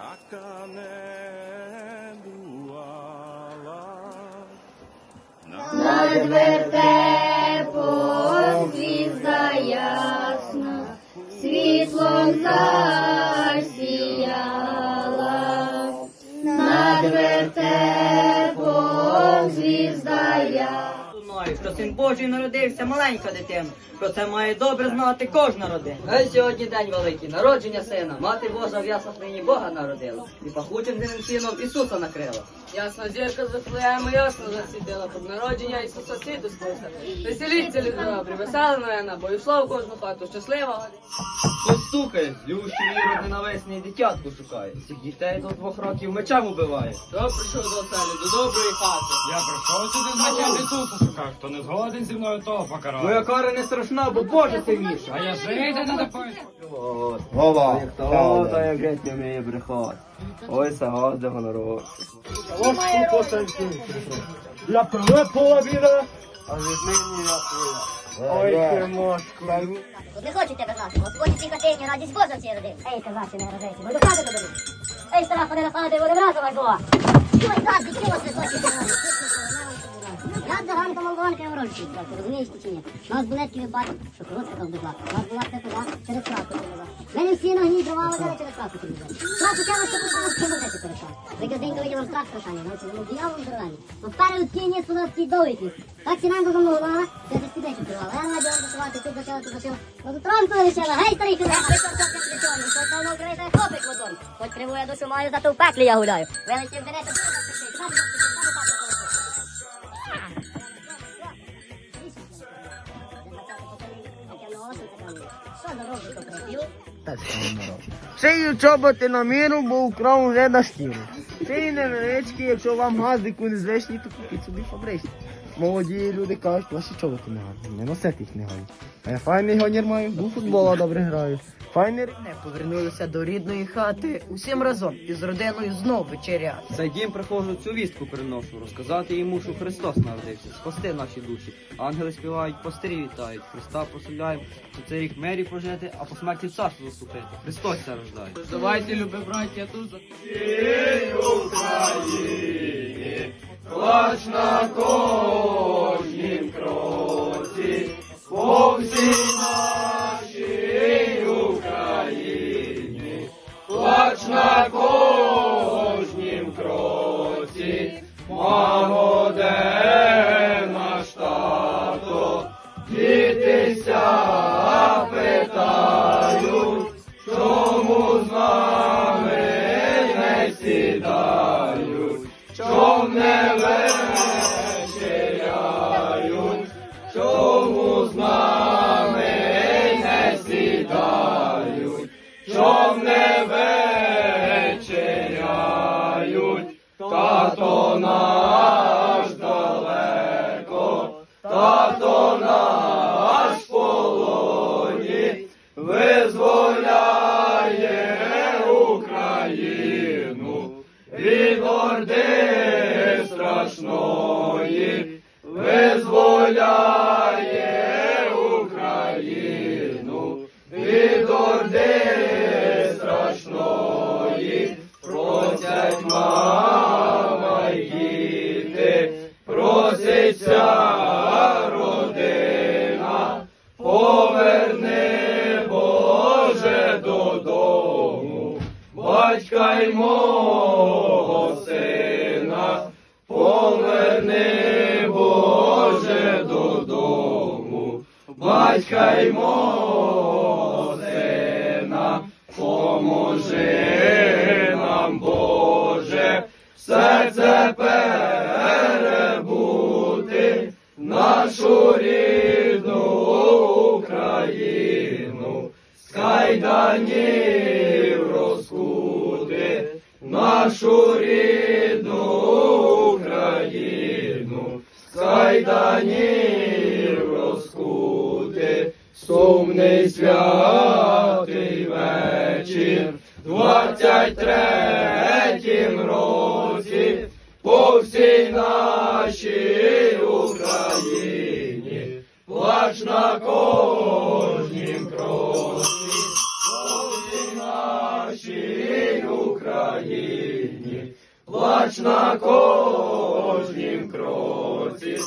яка не бувала. Над вертепом звізда ясна, світлом засіяла. Над вертепом звізда ясна. Знаю, що син Божий народився маленька дитина. Про це має добре знати кожна родина. Гей, сьогодні день великий, народження сина. Мати Божа в яслах нині Бога народила. І пахучим дивним сіном Ісуса накрила. Ясна зірка з Вифлеєму ясно засвітила, щоб народження Ісуса світу спився. Веселіться, люди добрі, весела новина, бо йшло в кожну хату щаслива. Хтось стукає, любощі віру ненависний дитятку шукає. Цих дітей до двох років мечем убиває. Хто прийшов до оселі, до доброї хати? Я прийшов сюди з мечем Ісуса шукав. Хто не згоден зі мною, того покараю. Моя кара не страшна, бо Боже сильніша. А я жити не допомогу. Гола, хто та як геть не вміє брехати. Ой, сагаз де гоноров. Я прилипала віра. а віднині я твоя. Ой, ти мошку. Не хочу тебе знати, Господь в цій хатині радість Божа в цій родині. Ей, казачі не бо до хати доберу. Ей, стара ходила хати, вони разом аж була. Чого так, від чого це хочете? Я за в рольці, трохи, розумієш ти чи ні? У нас були такі випадки, що коротка там була. У нас була туди, через краску була. Мене всі гній дрова водили через краску через Краску тягли, що пропало, що буде це перестав. Виказинка виділа страх страшання, знаєте, ну диявол здоровенний. Попереду ті ні, ті довгий ті. Так сінанку замовила, це за стідечі тривала. Я наділа засувати, тут зачала, тут зачала. Ну тут ранку лишила, гей, старий, куди? А ви що, що, що, що, що, що, давно крийте хлопець мотор. Хоч криву я душу маю, зато в пеклі я гуляю. Великий вденеться, тут Шию чоботи на міру, бо украв вже на шкіру. Шиї невеличкі, якщо вам газдику не звичні, то купіть собі фабричні. Молоді люди кажуть, ваші чоботи не гарні, не носити їх не гарні. А я файний гонір маю, у футбола добре граю. Файний Не повернулися до рідної хати усім разом із родиною знов вечеряти. Цей дім приходжу цю вістку приношу, розказати йому, що Христос народився, спасти наші душі. Ангели співають, пастирі вітають, Христа прославляємо, що цей рік мері прожити, а по смерті царство заступити. Христос це рождає. Давайте, любі браття, тут за страшної. поверни, Боже, додому, батька й мого сина, поможи нам, Боже, серце це перебути нашу рідну Україну, скайданів розкути нашу рідну. Та ні розкути, сумний святий вечір, двадцять третім році по всій нашій Україні, плач на кожнім кроці, по всій нашій Україні, плач на кожнім кроці.